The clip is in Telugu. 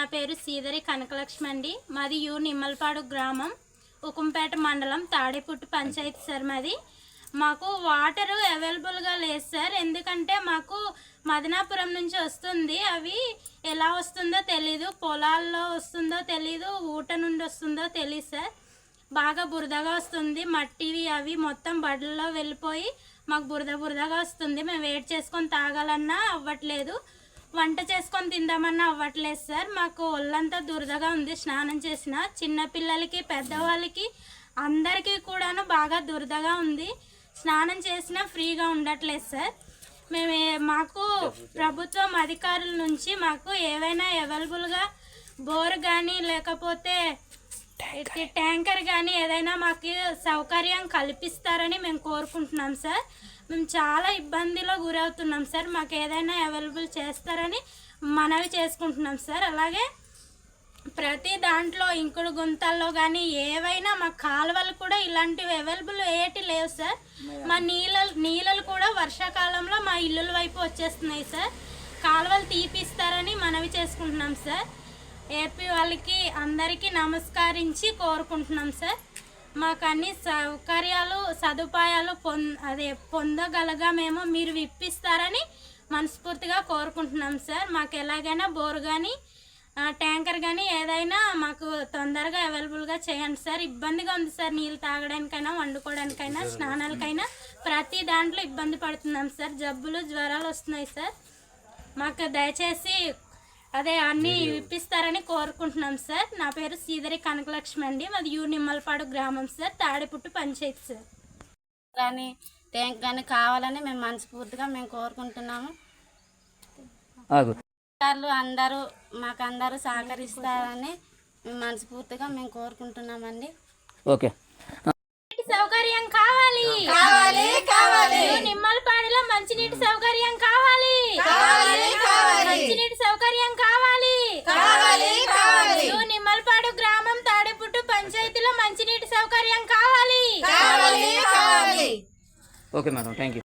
నా పేరు సీదరి కనకలక్ష్మి అండి మాది యూ నిమ్మలపాడు గ్రామం. ఉకుంపేట మండలం తాడేపుట్టు పంచాయతీ సార్ మాది. మాకు వాటరు అవైలబుల్గా లేదు సార్. ఎందుకంటే మాకు మదనాపురం నుంచి వస్తుంది. అవి ఎలా వస్తుందో తెలీదు. పొలాల్లో వస్తుందో తెలీదు. ఊట నుండి వస్తుందో తెలియదు సార్. బాగా బురదగా వస్తుంది. మట్టివి అవి మొత్తం బడల్లో వెళ్ళిపోయి మాకు బురద బురదగా వస్తుంది. మేము వెయిట్ చేసుకొని తాగాలన్నా అవ్వట్లేదు. వంట చేసుకొని తిందామన్నా అవ్వట్లేదు సార్. మాకు ఒళ్ళంతా దురదగా ఉంది. స్నానం చేసిన చిన్నపిల్లలకి పెద్దవాళ్ళకి అందరికీ కూడాను బాగా దురదగా ఉంది. స్నానం చేసినా ఫ్రీగా ఉండట్లేదు సార్. మేము మాకు ప్రభుత్వం అధికారుల నుంచి మాకు ఏవైనా అవైలబుల్గా బోర్ కానీ లేకపోతే ట్యాంకర్. కానీ ఏదైనా మాకు సౌకర్యం కల్పిస్తారని మేము కోరుకుంటున్నాం సార్. మేము చాలా ఇబ్బందిలో గురవుతున్నాం సార్. మాకు ఏదైనా అవైలబుల్ చేస్తారని మనవి చేసుకుంటున్నాం సార్. అలాగే ప్రతి దాంట్లో ఇంకుడు గుంతల్లో కానీ ఏవైనా మా కాలువలు కూడా ఇలాంటివి అవైలబుల్ ఏటి లేవు సార్. మా నీళ్ళ నీళ్ళలు కూడా వర్షాకాలంలో మా ఇల్లుల వైపు వచ్చేస్తున్నాయి సార్. కాలువలు తీపిస్తారని మనవి చేసుకుంటున్నాం సార్. ఏపీ వాళ్ళకి అందరికీ నమస్కరించి కోరుకుంటున్నాం సార్. మాకు అన్ని సౌకర్యాలు సదుపాయాలు పొంద అదే పొందగలగా మేము మీరు విప్పిస్తారని మనస్ఫూర్తిగా కోరుకుంటున్నాం సార్. మాకు ఎలాగైనా బోర్ కానీ ట్యాంకర్ కానీ ఏదైనా మాకు తొందరగా అవైలబుల్గా చేయండి సార్. ఇబ్బందిగా ఉంది సార్ నీళ్ళు తాగడానికైనా వండుకోవడానికైనా స్నానాలకైనా. ప్రతి దాంట్లో ఇబ్బంది పడుతున్నాం సార్. జబ్బులు జ్వరాలు వస్తున్నాయి సార్. మాకు దయచేసి అదే అన్నీ ఇప్పిస్తారని కోరుకుంటున్నాం సార్. నా పేరు సీదరి కనకలక్ష్మి అండి. మాది యూ నిమ్మలపాడు గ్రామం సార్. తాడిపుట్టు పంచాయతీ సార్. కానీ ట్యాంక్ కానీ కావాలని మేము మనస్ఫూర్తిగా మేము కోరుకుంటున్నాము. అధికారులు అందరూ మాకు అందరూ సహకరిస్తారని మేము మనస్ఫూర్తిగా మేము కోరుకుంటున్నామండి. ఓకే. నీటి సౌకర్యం కావాలి. కావాలి కావాలి. నిమ్మలపాడిలో మంచినీటి సౌకర్యం కావాలి కావాలి మంచినీటి సౌకర్యం కావాలి కావాలి కావాలి నిమ్మలపాడు గ్రామం తాడేపుట్టు పంచాయతీలో మంచినీటి సౌకర్యం కావాలి ఓకే మేడం థ్యాంక్ యూ